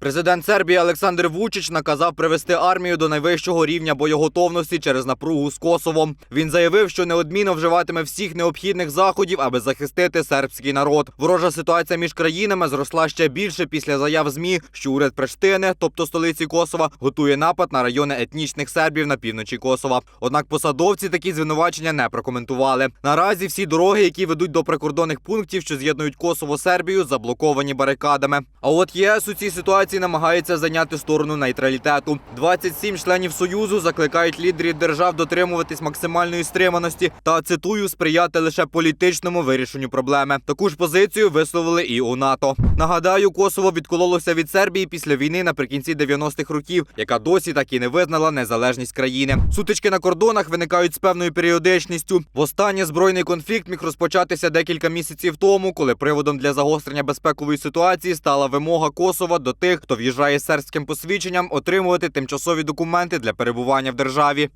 Президент Сербії Олександр Вучич наказав привести армію до найвищого рівня боєготовності через напругу з Косовом. Він заявив, що неодмінно вживатиме всіх необхідних заходів, аби захистити сербський народ. Ворожа ситуація між країнами зросла ще більше після заяв змі, що уряд Приштини, тобто столиці Косова, готує напад на райони етнічних сербів на півночі Косова. Однак посадовці такі звинувачення не прокоментували. Наразі всі дороги, які ведуть до прикордонних пунктів, що з'єднують Косово Сербію, заблоковані барикадами. А от ЄС у цій ситуації намагається зайняти сторону нейтралітету. 27 членів союзу закликають лідерів держав дотримуватись максимальної стриманості та цитую сприяти лише політичному вирішенню проблеми. Таку ж позицію висловили і у НАТО. Нагадаю, Косово відкололося від Сербії після війни наприкінці 90-х років, яка досі так і не визнала незалежність країни. Сутички на кордонах виникають з певною періодичністю. Востаннє збройний конфлікт міг розпочатися декілька місяців тому, коли приводом для загострення безпекової ситуації стала вимога Косова до тих, хто в'їжджає з сербським посвідченням, отримувати тимчасові документи для перебування в державі.